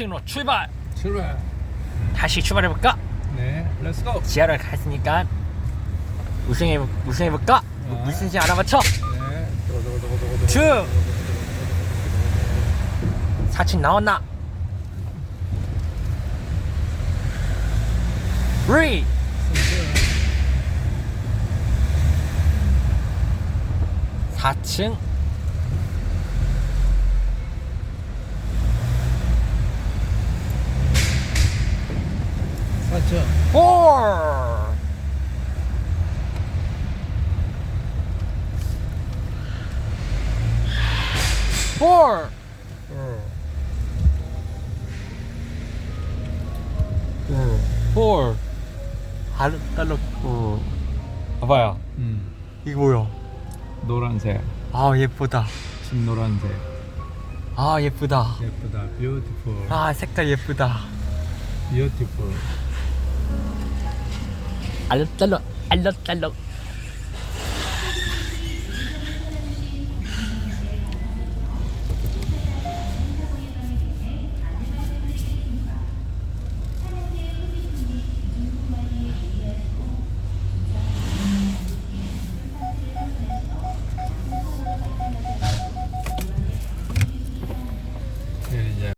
4층으로 출발 출발. 다시 출발해 볼까? 네, 렛츠고. 지하를 갔으니까 우승해, 우승해 볼까? 뭐 아. 무슨지 알아맞혀 네. 쭉. 4층 나왔나? 3 4층 사천. 4 4 4 알록달록 어. 봐봐요 음, 이거 뭐야 노란색, 아 예쁘다 진노란색. 아 예쁘다 예쁘다. beautiful. 아 색깔 예쁘다 beautiful. 알록달록 알록달록